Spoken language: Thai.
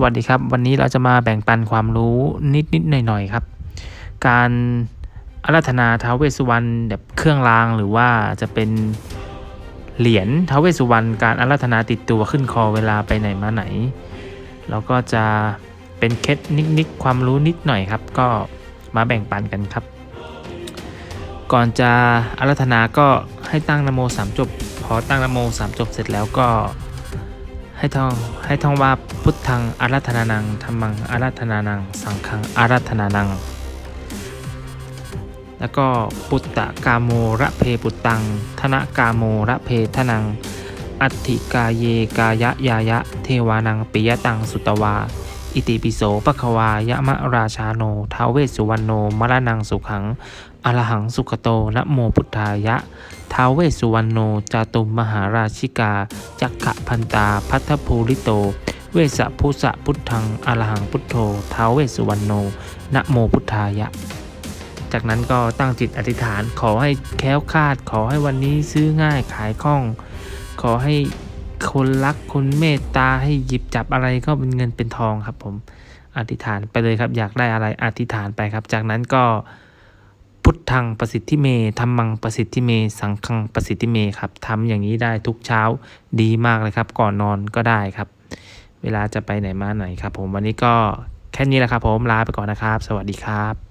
สวัสดีครับ วันนี้เราจะมาแบ่งปันความรู้นิดๆหน่อยๆครับ การอาราธนาท้าวเวสุวรรณแบบเครื่องรางหรือว่าจะเป็นเหรียญท้าวเวสุวรรณการอาราธนาติดตัวขึ้นคอเวลาไปไหนมาไหนเราก็จะเป็นเคล็ดนิดๆความรู้นิดหน่อยครับ ก็มาแบ่งปันกันครับ ก่อนจะอาราธนาก็ให้ตั้งนโมสามจบ พอตั้งนโมสามจบเสร็จแล้วก็ ให้ท่องให้ท่องว่าพุทธังอารัธนานังธรรมังอารัธนานัง สังฆังอารัธนานัง แล้วก็ปุตตะกาโมระเพปุตตัง ธนกาโมระเพทนัง อัตถิกาเยกายะยายะ เทวานังปิยตังสุตวา อิติปิโสปะควายะมะราชาโนท้าวเวสสุวรรณโนมรณังสุขังอรหังสุขโตนะโมพุทธายะท้าวเวสสุวรรณโนจาตุมมหาราชิกา จักขะพันตาพัทธภูริโต เวสะพุสะพุทธังอรหังพุทโธท้าวเวสสุวรรณโนนะโมพุทธายะจากนั้นก็ตั้งจิตอธิษฐานขอให้แค้วคาด ขอให้วันนี้ซื้อง่ายขายคล่อง ขอให้ คนรักคนเมตตาให้หยิบจับอะไรก็เป็นเงินเป็นทองครับผมอธิษฐานไปเลยครับ อยากได้อะไรอธิษฐานไปครับ จากนั้นก็พุทธังประสิทธิเมธรรมังประสิทธิเม สังฆังประสิทธิเมครับทำอย่างนี้ได้ทุกเช้าดีมากเลยครับ ก่อนนอนก็ได้ครับ เวลาจะไปไหนมาไหนครับ ผมวันนี้ก็แค่นี้แหละครับ ผมลาไปก่อนนะครับ สวัสดีครับ